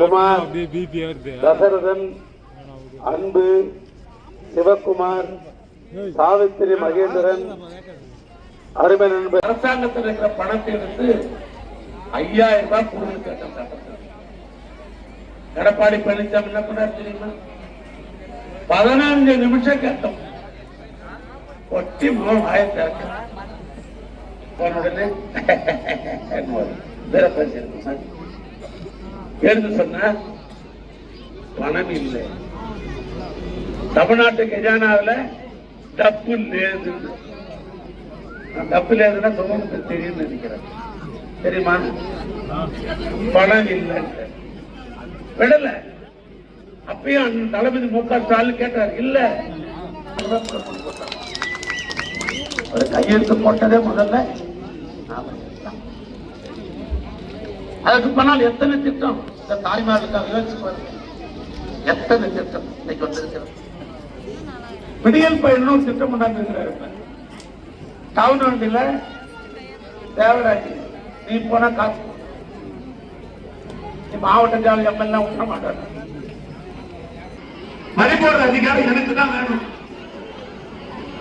குமார் தசரதன் அன்பு சிவகுமார் சாவித்திரி மகேந்திரன் அருமை நண்பர். அரசாங்கத்தில் இருக்கிற பணத்தை எடுத்து ஐயாயிரம் ரூபாய் கொடுங்க கேட்டோம். எடப்பாடி பழனிசாமி என்ன பண்ணாரு தெரியுமா? பதினஞ்சு நிமிஷம் கேட்டோம். ஒட்டி முகம் ஆயிரத்தி போன உடனே வேற பேசியிருக்கோம் சார். எழுந்து சொன்ன? பணம் இல்லை. தமிழ்நாட்டு கஜானாவில் டப்பு லேது டப்பு லேதுன்னா சொல்லுங்க தெரியும்னு நினைக்கிறேன். தெரியுமா? பணம் இல்லை. விடல. அப்பயும் அந்த தளபதி மு க ஸ்டாலின் கேட்டார் இல்ல. கையெழுத்து போட்டதே முதல்ல நாம. அதுக்கு பண்ணால் எத்தனை திட்டம்? இந்த தாய்மார்களுக்காக யோசிச்சு பாருங்க. எத்தனை திட்டம் இன்னைக்கு வந்திருக்கிறது? விடியல் பயனும் திட்டம் கொண்டாந்துருக்கிறாரு டவுன் வண்டியில தேவராஜ் நீ போனா காசு நீ மாவட்ட ஜாலி எம்எல்ஏ விட மாட்டாங்க. மதிப்போட அதிகாரம் எனக்கு தான் வேணும்.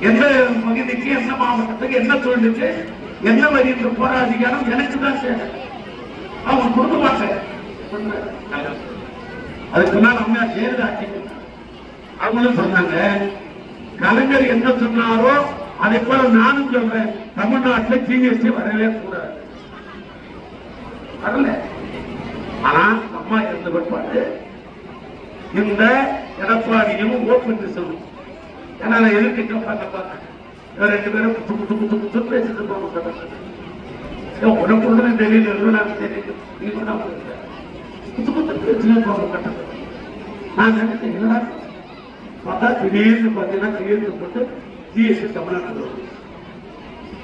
எந்த பகுதிக்கு எந்த மாவட்டத்துக்கு என்ன தொழிலுக்கு எந்த வரி போற அதிகாரம் எனக்கு தான் சேரும். அவங்க கொடுக்க மாட்டேன் அதுக்கு முன்னால் அம்மா ஜெயலலிதா அவங்களும் சொன்னாங்க கலைஞர் என்ன சொன்னாரோ அதை போல நானும் சொல்றேன். தமிழ்நாட்டில் ஜிஎஸ்டி வரவே கூடாது. வரல. ஆனா அம்மா இருந்த பிற்பாடு இந்த எடப்பாடியும் ஓப்பன் சொல்லணும் ஏன்னா நான் பார்க்க கேட்பாங்க பார்த்தேன் ரெண்டு பேரும் குத்து குத்து குத்து குத்து பேசிட்டு போவாங்க உனக்கு ஒன்று தெரியல எனக்கு தெரியல. நீ கூட குத்து குத்து பிரச்சனை போவாங்க கட்டத்தில் நான் நினைச்சேன் என்னடா? பார்த்தா திடீர்னு பார்த்தீங்கன்னா திடீர்னு போட்டு ஜிஎஸ்டி தமிழ்நாட்டில் வரும்.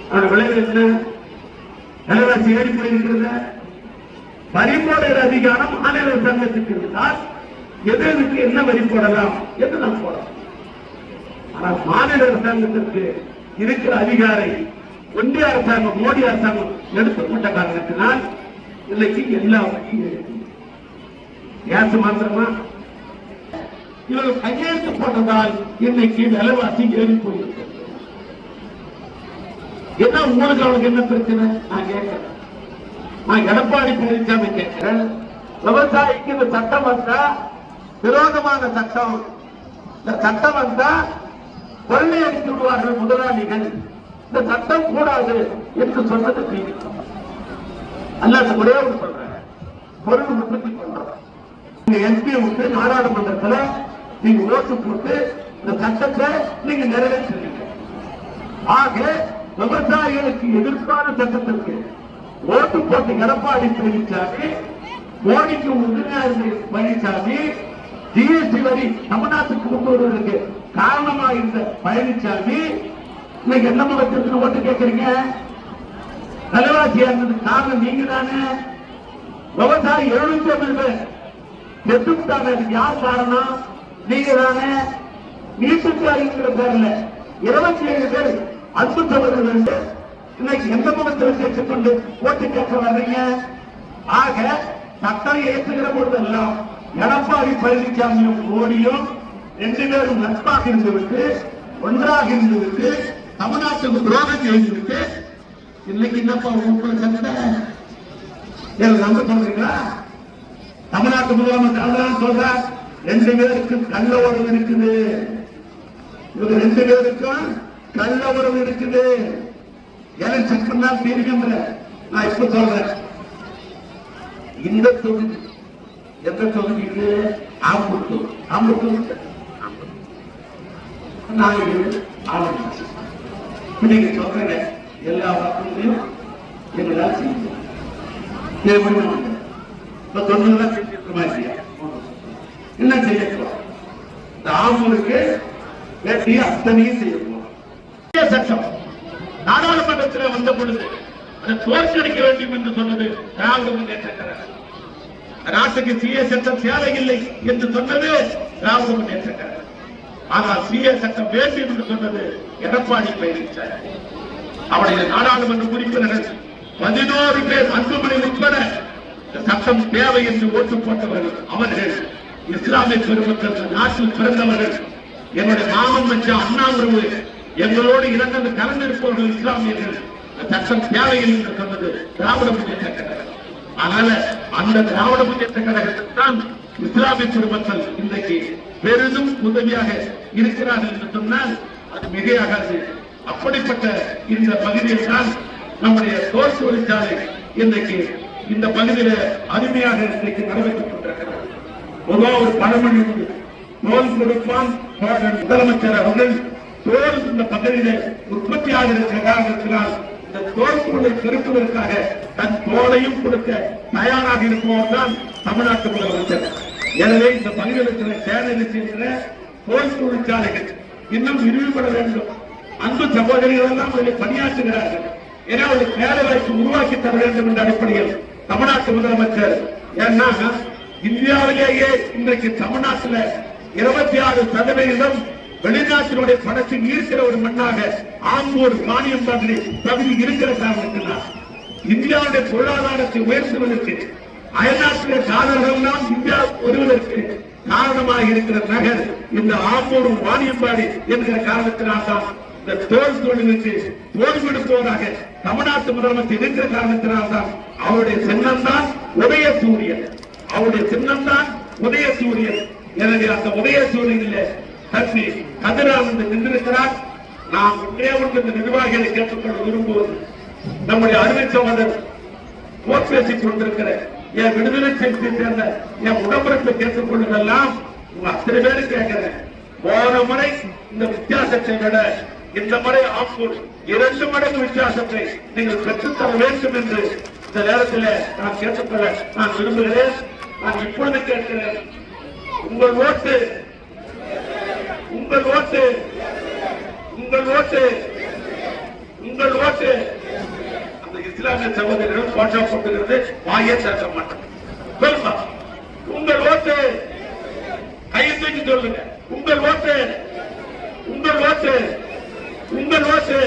அதோட விளைவு என்ன? விலைவாசி ஏறி போயிருக்கிறது அதிகாரம் மாநில சங்கத்துக்கு இருந்தால் எது எதுக்கு என்ன வரி போடலாம்? என்று நாம் போடலாம்? ஆனால் மாநில அரசாங்கத்திற்கு இருக்கிற அதிகாரி ஒன்றிய அரசாங்கம் மோடி அரசாங்கம் எடுத்துக்கொண்ட காரணத்தினால் இன்னைக்கு எல்லா வரியும் கேஸ் மாத்திரமா? இவர்கள் கையெழுத்து போட்டதால் இன்னைக்கு விலைவாசி ஏறி போயிருக்கிறது என்ன உங்களுக்கு அவனுக்கு என்ன பிரச்சனை? நான் கேட்கிறேன் நான் எடப்பாடி பழனிசாமி கேட்கிறேன். விவசாயிக்கு இந்த சட்டம் வந்தா விரோதமான சட்டம். இந்த சட்டம் வந்தா கொள்ளை அடித்து விடுவார்கள் முதலாளிகள். இந்த சட்டம் கூடாது என்று சொன்னது திமுக. அல்லாத ஒரே ஒரு சொல்றேன். பொருள் உற்பத்தி பண்றோம். நீங்க எம்பி விட்டு நாடாளுமன்றத்துல நீங்க ஓட்டு போட்டு இந்த சட்டத்தை நீங்க நிறைவேற்றுறீங்க. ஆக விவசாயிகளுக்கு எதிர்ப்பான சட்டத்திற்கு ஓட்டு போட்டு எடப்பாடி பழனிசாமி மோடிக்கு உறுதியாக பழனிசாமி ஜிஎஸ்டி வரி தமிழ்நாட்டுக்கு கொண்டு வருவதற்கு காரணமாக இருந்த பழனிசாமி இன்னைக்கு என்ன முகத்திற்கு ஓட்டு கேட்கறீங்க விலைவாசியா இருந்தது காரணம் நீங்க தானே விவசாயி எழுநூத்தி ஐம்பது பேர். செத்துட்டாங்க. அதுக்கு யார் காரணம்? நீங்க தானே நீட்டுக்காரிங்கிற பேர்ல இருபத்தி ஏழு பேர் அன்பு சகோதரர்கள் இன்னைக்கு எந்த முகத்தில் சேர்த்துக் கொண்டு ஓட்டு கேட்க வர்றீங்க? ஆக சட்டம் ஏற்றுகிற பொழுதெல்லாம் எடப்பாடி பழனிசாமியும் மோடியும் ரெண்டு பேரும் நட்பாக இருந்துவிட்டு ஒன்றாக இருந்துவிட்டு தமிழ்நாட்டுக்கு துரோகம் செய்துவிட்டு இன்னைக்கு என்னப்பா உங்களுக்கு சண்டை? நம்ப சொல்றீங்களா தமிழ்நாட்டு முதலமைச்சர் அதுதான் சொல்றார் ரெண்டு பேருக்கும் கள்ள உறவு இருக்குது. இவங்க ரெண்டு பேருக்கும் கள்ள உறவு இருக்குது. எலெக்ஷன் தான் தெரியுங்கிற நான் இப்ப சொல்றேன். இந்த தொகுதி எந்த தொகுதிக்கு? ஆம்புத்தூர் ஆம்புத்தூர் நாங்கள் ஆளுநர். நீங்க சொல்றீங்க எல்லா வசதியும் எங்களால் செய்யும் எப்படி இப்ப தொண்ணூறு செஞ்சிருக்க மாதிரி என்ன செய்யணும் இந்த ஆம்பூருக்கு வேண்டிய அத்தனையும் செய்யணும் புதிய சட்டம். நாடாளுமன்றத்தில் வந்த பொழுது அதை தோற்கடிக்க வேண்டும் என்று சொன்னது திராவிட முன்னேற்ற கழகம். நாட்டுக்கு சிஏ சட்டம் தேவையில்லை என்று சொன்னது திராவிட முன்னேற்ற கழகம். ஆனால் சிஏ சட்டம் வேண்டும் என்று சொன்னது எடப்பாடி பழனிசாமி. அவருடைய நாடாளுமன்ற உறுப்பினர்கள் பதினோரு பேர் அன்புமணி உட்பட இந்த சட்டம் தேவை என்று ஓட்டு போட்டவர்கள் அவர்கள். இஸ்லாமிய பெருமக்கள் நாட்டில் பிறந்தவர்கள். என்னுடைய மாமன் வச்ச அண்ணா உறவு. எங்களோடு இறந்தது கலந்திருப்பவர்கள் இஸ்லாமியர்கள். சட்டம் தேவை என்று சொன்னது திராவிட முன்னேற்ற கழகம். அதனால அந்த திராவிட முன்னேற்ற கழகத்தில் தான் இஸ்லாமிய குடும்பங்கள் இன்றைக்கு பெரிதும் உதவியாக இருக்கிறார்கள் என்று சொன்னால் அது மிகையாகாது. அப்படிப்பட்ட இந்த பகுதியில் தான் நம்முடைய தோல் தொழிற்சாலை இன்றைக்கு இந்த பகுதியில அருமையாக இன்றைக்கு நடைபெற்றுக் பொதுவா ஒரு பழமொழி உண்டு. தோல் கொடுப்பான் முதலமைச்சர் அவர்கள் தோல் இந்த பகுதியில உற்பத்தியாக இருக்கிற காரணத்தினால் இந்த தோல் பொருளை பெருக்குவதற்காக தன் தோலையும் கொடுக்க தயாராக இருப்பவர் தான் தமிழ்நாட்டு முதலமைச்சர். எனவே இந்த பகுதியில் இருக்கிற சேனல் தோல் தொழிற்சாலைகள் இன்னும் விரிவுபட வேண்டும். அன்பு சகோதரிகள் எல்லாம் அதில் பணியாற்றுகிறார்கள். ஏன்னா அவர்களுக்கு வேலை வாய்ப்பு உருவாக்கி தர வேண்டும் என்ற அடிப்படையில் தமிழ்நாட்டு முதலமைச்சர் ஏன்னா இந்தியாவிலேயே இன்றைக்கு தமிழ்நாட்டில் இருபத்தி ஆறு சதவீதம் வெளிநாட்டினுடைய பணத்தை ஈர்க்கிற ஒரு மண்ணாக ஆம்பூர் மானியம் தகுதி இருக்கிற காரணத்தினால் இந்தியாவுடைய பொருளாதாரத்தை உயர்த்துவதற்கு அயல்நாட்டிலே தான் இந்தியா வருவதற்கு காரணமாக இருக்கிற நகர் இந்த ஆம்பூர் வாணியம்பாடி என்கிற காரணத்தினால் தான் இந்த தோல் தொழிலுக்கு தோல் கொடுப்பவராக தமிழ்நாட்டு முதலமைச்சர் இருக்கிற காரணத்தினால் தான் அவருடைய சின்னம் தான் உதய சூரியன் அவருடைய சின்னம் தான் உதய சூரியன் எனவே அந்த உதய சூரியனிலே தப்பி கதிரானந்த் நின்றிருக்கிறார். நாம் ஒன்றே ஒன்று இந்த நிர்வாகிகளை கேட்டுக்கொள்ள விரும்புவது நம்முடைய அருமை சகோதரர் போர் பேசிக் கொண்டிருக்கிற என் விடுதலை சிறுத்தை சேர்ந்த என் உடம்புறப்பை கேட்டுக் கொள்வதெல்லாம் உங்க அத்தனை பேரு கேட்கிறேன். போன முறை இந்த வித்தியாசத்தை விட இந்த முறை ஆம்பூர் இரண்டு மடங்கு வித்தியாசத்தை நீங்கள் பெற்றுத்தர வேண்டும் என்று இந்த நேரத்தில் நான் கேட்டுக்கொள்ள நான் விரும்புகிறேன். நான் இப்பொழுது கேட்கிறேன். உங்கள் ஓட்டு உங்கள் ஓட்டு உங்கள் ஓட்டு உங்கள் ஓட்டு. இஸ்லாமிய சகோதரர்கள் போட்டோ போட்டுகிறது வாயை திறக்க மாட்டோம். உங்கள் ஓட்டு கையை தூக்கி சொல்லுங்க. உங்கள் ஓட்டு உங்கள் ஓட்டு உங்கள் ஓட்டு.